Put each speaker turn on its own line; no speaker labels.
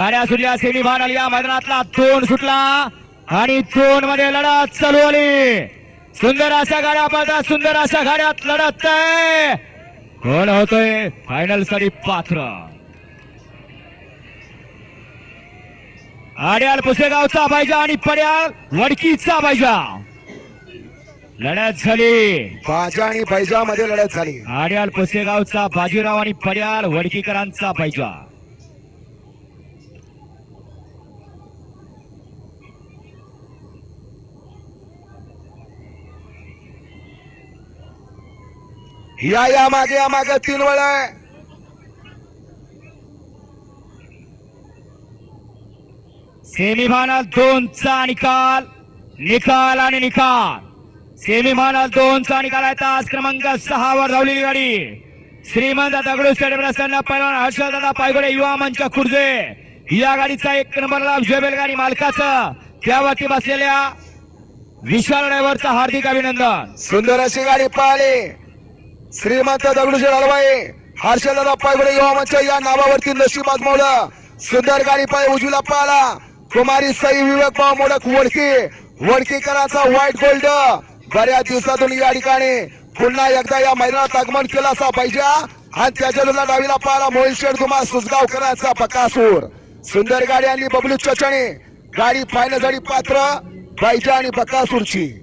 गाड्या सुटल्या semi final या मैदानातला दोन सुटला आणि दोन मध्ये लढत चालू आली. सुंदर अशा गाड्या पळतात सुंदर अशा गाड्यात लढत आहे. कोण होतोय फायनलसाठी पात्र. आड्याल पुसेगावचा पाहिजा आणि पड्याल वडकीचा पाहिजा लढत झाली.
बाजा आणि बैजा मध्ये लढत झाली.
आड्याल पुसेगावचा बाजीराव आणि पड्याल वडकीकरांचा पाहिजा
या या मागे या मागे तीन वेळ
सेमीफायनल दोनचा निकाल निकाल आणि निकाल. सेमीफायनल दोनचा निकाल आहे. तास क्रमांक सहा वर धावलेली गाडी. श्रीमंत दगडू स्टेडियम असताना पैलवान हर्षदादा पायगोडे युवा मंच खुर्जे. या गाडीचा एक नंबरला विजय बैलगाडी मालकाचं. त्यावरती बसलेल्या विशाल ड्रायव्हरचं हार्दिक अभिनंदन.
सुंदर अशी गाडी पळाली. श्रीमंत दगडूशेठ हलवाई हर्षदादा पायगुडे युवा या नावावरती नशीब आजमावलं. सुंदर गाडी पाय उजवीला पाहिला. कुमारी सई विवेक पाव मोडक वडकी वडकीकरांचा व्हाईट गोल्ड बऱ्याच दिवसातून या ठिकाणी पुन्हा एकदा या मैदानात आगमन केलं असा पाहिजे. आणि त्याच्या विरुद्ध डावीला पाहिला मोहित शेठ कुमार सुसगावकरांचा बकासूर सुंदर गाडी आणि बबलू चचणी गाडी पाहण्यासाठी पात्र. पाहिजे आणि बकासूरची